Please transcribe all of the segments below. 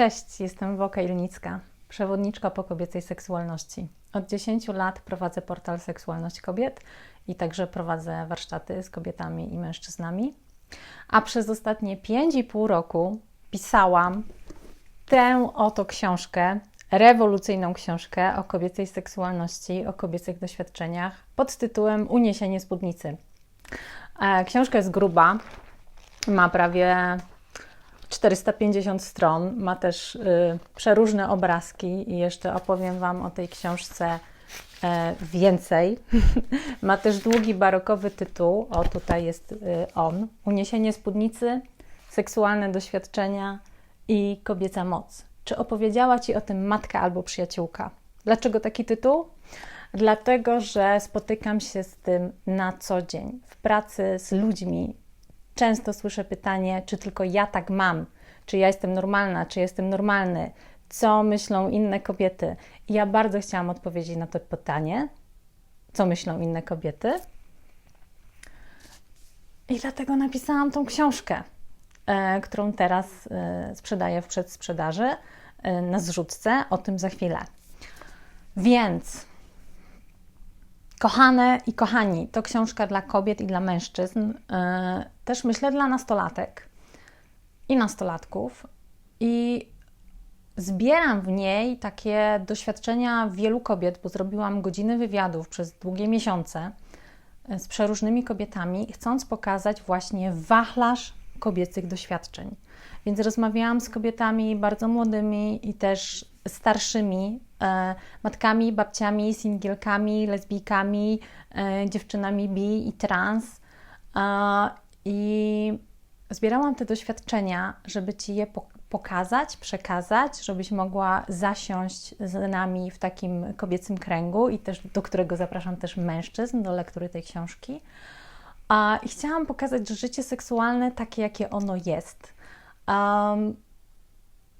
Cześć, jestem Woka Ilnicka, przewodniczka po kobiecej seksualności. Od 10 lat prowadzę portal Seksualność Kobiet i także prowadzę warsztaty z kobietami i mężczyznami. A przez ostatnie 5,5 roku pisałam tę oto książkę, rewolucyjną książkę o kobiecej seksualności, o kobiecych doświadczeniach pod tytułem Uniesienie spódnicy. E, książka jest gruba, ma prawie 450 stron, ma też y, przeróżne obrazki i jeszcze opowiem Wam o tej książce e, więcej. ma też długi barokowy tytuł, o tutaj jest y, on, Uniesienie spódnicy, seksualne doświadczenia i kobieca moc. Czy opowiedziała Ci o tym matka albo przyjaciółka? Dlaczego taki tytuł? Dlatego, że spotykam się z tym na co dzień w pracy z ludźmi, Często słyszę pytanie, czy tylko ja tak mam, czy ja jestem normalna, czy jestem normalny, co myślą inne kobiety. I ja bardzo chciałam odpowiedzieć na to pytanie, co myślą inne kobiety. I dlatego napisałam tą książkę, e, którą teraz e, sprzedaję w przedsprzedaży e, na zrzutce. O tym za chwilę. Więc Kochane i kochani, to książka dla kobiet i dla mężczyzn, yy, też myślę dla nastolatek i nastolatków. I zbieram w niej takie doświadczenia wielu kobiet, bo zrobiłam godziny wywiadów przez długie miesiące e, z przeróżnymi kobietami, chcąc pokazać właśnie wachlarz kobiecych doświadczeń. Więc rozmawiałam z kobietami bardzo młodymi i też starszymi e, matkami, babciami, singielkami, lesbijkami, e, dziewczynami bi i trans. E, I zbierałam te doświadczenia, żeby Ci je pokazać, przekazać, żebyś mogła zasiąść z nami w takim kobiecym kręgu i też do którego zapraszam też mężczyzn do lektury tej książki. I chciałam pokazać, życie seksualne takie, jakie ono jest. Um,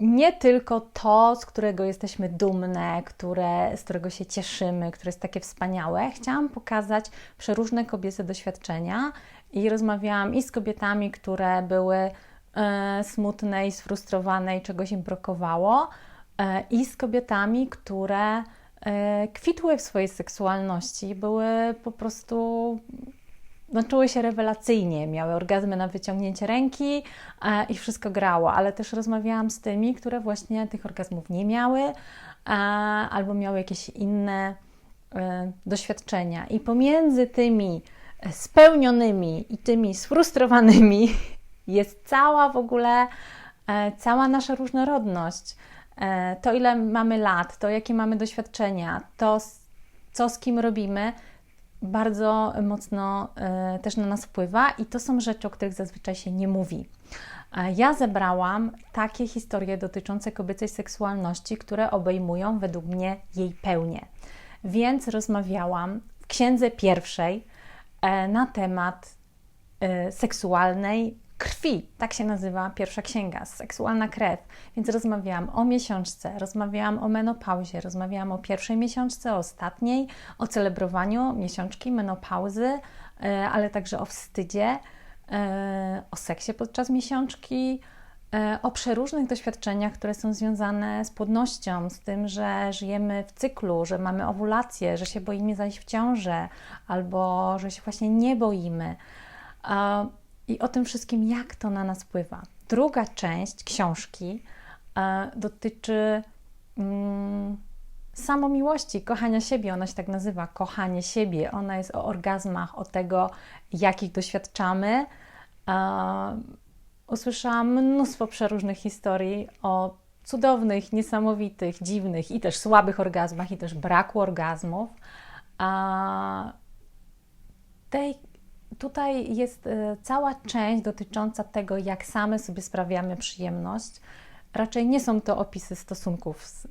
nie tylko to, z którego jesteśmy dumne, które, z którego się cieszymy, które jest takie wspaniałe. Chciałam pokazać przeróżne kobiece doświadczenia i rozmawiałam i z kobietami, które były e, smutne i sfrustrowane i czegoś im brakowało, e, i z kobietami, które e, kwitły w swojej seksualności, były po prostu no, czuły się rewelacyjnie, miały orgazmy na wyciągnięcie ręki e, i wszystko grało, ale też rozmawiałam z tymi, które właśnie tych orgazmów nie miały e, albo miały jakieś inne e, doświadczenia. I pomiędzy tymi spełnionymi i tymi sfrustrowanymi jest cała w ogóle, e, cała nasza różnorodność. E, to, ile mamy lat, to jakie mamy doświadczenia, to co z kim robimy, bardzo mocno e, też na nas wpływa i to są rzeczy, o których zazwyczaj się nie mówi. Ja zebrałam takie historie dotyczące kobiecej seksualności, które obejmują według mnie jej pełnię. Więc rozmawiałam w księdze pierwszej e, na temat e, seksualnej krwi. Tak się nazywa pierwsza księga, seksualna krew. Więc rozmawiałam o miesiączce, rozmawiałam o menopauzie, rozmawiałam o pierwszej miesiączce, o ostatniej, o celebrowaniu miesiączki, menopauzy, e, ale także o wstydzie, e, o seksie podczas miesiączki, e, o przeróżnych doświadczeniach, które są związane z płodnością, z tym, że żyjemy w cyklu, że mamy owulację, że się boimy zajść w ciążę, albo że się właśnie nie boimy i o tym wszystkim, jak to na nas wpływa. Druga część książki e, dotyczy mm, samomiłości, kochania siebie. Ona się tak nazywa, kochanie siebie. Ona jest o orgazmach, o tego, jakich doświadczamy. E, usłyszałam mnóstwo przeróżnych historii o cudownych, niesamowitych, dziwnych i też słabych orgazmach, i też braku orgazmów. A tej tutaj jest e, cała część dotycząca tego, jak same sobie sprawiamy przyjemność. Raczej nie są to opisy stosunków z, e,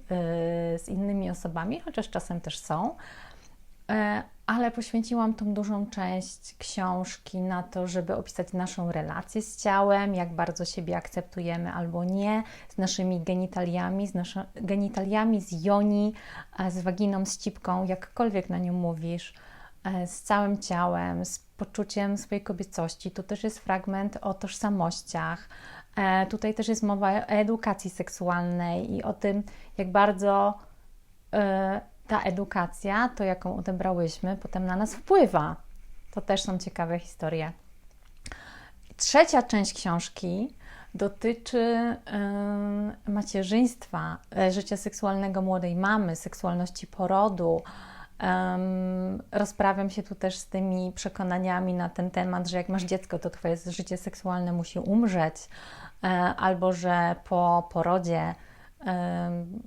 z innymi osobami, chociaż czasem też są, e, ale poświęciłam tą dużą część książki na to, żeby opisać naszą relację z ciałem, jak bardzo siebie akceptujemy albo nie, z naszymi genitaliami, z naszo, genitaliami, z joni, z waginą, z cipką, jakkolwiek na nią mówisz z całym ciałem, z poczuciem swojej kobiecości. Tu też jest fragment o tożsamościach, E, tutaj też jest mowa o edukacji seksualnej i o tym, jak bardzo e, ta edukacja, to jaką odebrałyśmy, potem na nas wpływa. To też są ciekawe historie. Trzecia część książki dotyczy macierzyństwa, życia seksualnego młodej mamy, seksualności porodu. Um, rozprawiam się tu też z tymi przekonaniami na ten temat, że jak masz dziecko, to twoje życie seksualne musi umrzeć, y, albo że po porodzie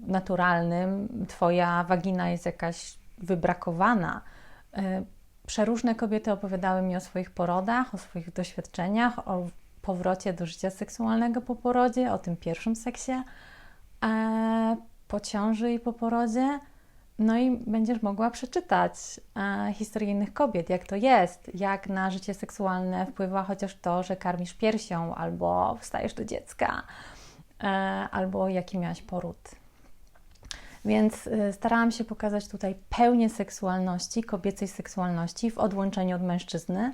naturalnym twoja wagina jest jakaś wybrakowana. Przeróżne kobiety opowiadały mi o swoich porodach, o swoich doświadczeniach, o powrocie do życia seksualnego po porodzie, o tym pierwszym seksie, e, po ciąży i po porodzie. No i będziesz mogła przeczytać e, historię innych kobiet, jak to jest, jak na życie seksualne wpływa chociaż to, że karmisz piersią, albo wstajesz do dziecka, e, albo jaki miałaś poród. Więc starałam się pokazać tutaj pełnię seksualności, kobiecej seksualności w odłączeniu od mężczyzny,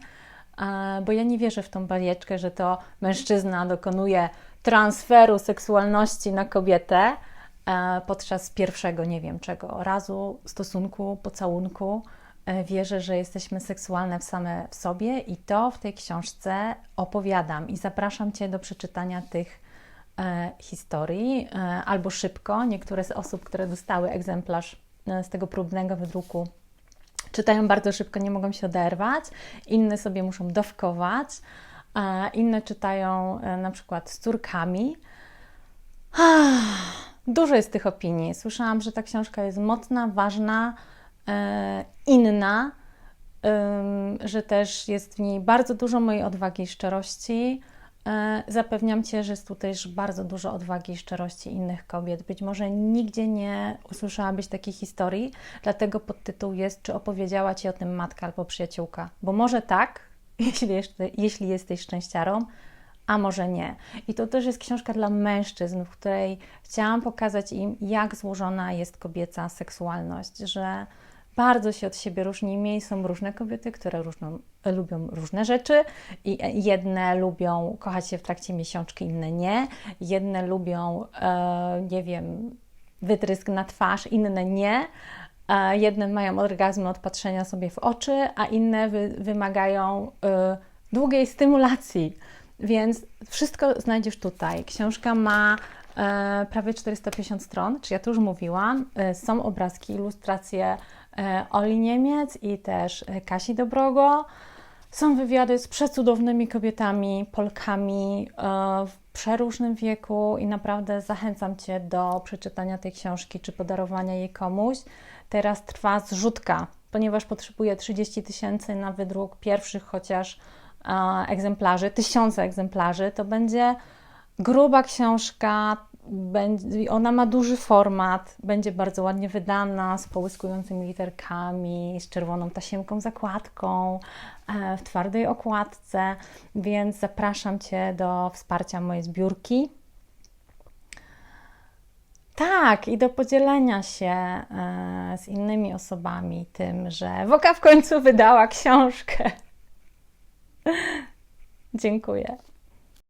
bo ja nie wierzę w tą bajeczkę, że to mężczyzna dokonuje transferu seksualności na kobietę e, podczas pierwszego, nie wiem czego, razu, stosunku, pocałunku. E, wierzę, że jesteśmy seksualne w same w sobie i to w tej książce opowiadam i zapraszam Cię do przeczytania tych e, historii albo szybko. Niektóre z osób, które dostały egzemplarz z tego próbnego wydruku czytają bardzo szybko, nie mogą się oderwać, inne sobie muszą dawkować, inne czytają e, na przykład z córkami. Dużo jest tych opinii. Słyszałam, że ta książka jest mocna, ważna, e, inna, że też jest w niej bardzo dużo mojej odwagi i szczerości. E, zapewniam Cię, że jest tu też bardzo dużo odwagi i szczerości innych kobiet. Być może nigdzie nie usłyszałabyś takiej historii, dlatego podtytuł jest Czy opowiedziała Ci o tym matka albo przyjaciółka? Bo może tak, jeśli, jeszcze, jeśli jesteś szczęściarą, a może nie. I to też jest książka dla mężczyzn, w której chciałam pokazać im, jak złożona jest kobieca seksualność, że bardzo się od siebie różnimy i są różne kobiety, które różną, lubią różne rzeczy i jedne lubią kochać się w trakcie miesiączki, inne nie. Jedne lubią, e, nie wiem, wytrysk na twarz, inne nie. E, jedne mają orgazmy od patrzenia sobie w oczy, a inne wy, wymagają e, długiej stymulacji. Więc wszystko znajdziesz tutaj. Książka ma e, prawie 450 stron, czy ja tu już mówiłam. E, są obrazki, ilustracje E, Oli Niemiec i też e, Kasi Dobrogo. Są wywiady z przecudownymi kobietami, Polkami e, w przeróżnym wieku i naprawdę zachęcam Cię do przeczytania tej książki czy podarowania jej komuś. Teraz trwa zrzutka, ponieważ potrzebuję 30 tysięcy na wydruk pierwszych chociaż egzemplarzy, tysiące egzemplarzy. To będzie gruba książka, ona ma duży format, będzie bardzo ładnie wydana, z połyskującymi literkami, z czerwoną tasiemką, zakładką, e, w twardej okładce, więc zapraszam Cię do wsparcia mojej zbiórki. Tak, i do podzielenia się e, z innymi osobami tym, że Woka w końcu wydała książkę. Dziękuję.